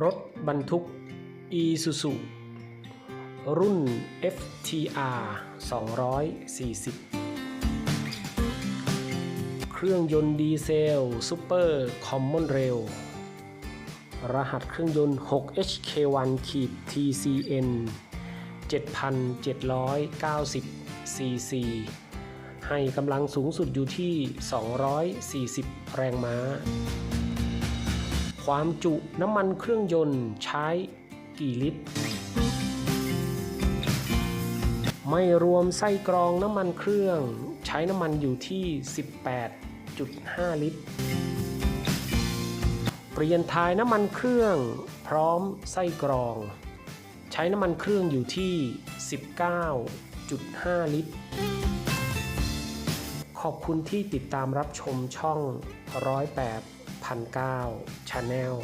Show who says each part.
Speaker 1: รถบรรทุก Isuzu รุ่น FTR 240 เครื่องยนต์ดีเซล Super Common Rail รหัสเครื่องยนต์ 6HK1 ขีด TCN 7,790 cc ให้กำลังสูงสุดอยู่ที่ 240 แรงม้า ความจุน้ำมันเครื่องยนต์ใช้กี่ลิตร ไม่รวมไส้กรองน้ำมันเครื่อง ใช้น้ำมันอยู่ที่ 18.5 ลิตร เปลี่ยนถ่ายน้ำมันเครื่อง พร้อมไส้กรอง ใช้น้ำมันเครื่องอยู่ที่ 19.5 ลิตร ขอบคุณที่ติดตามรับชมช่อง 108 1 9 Channel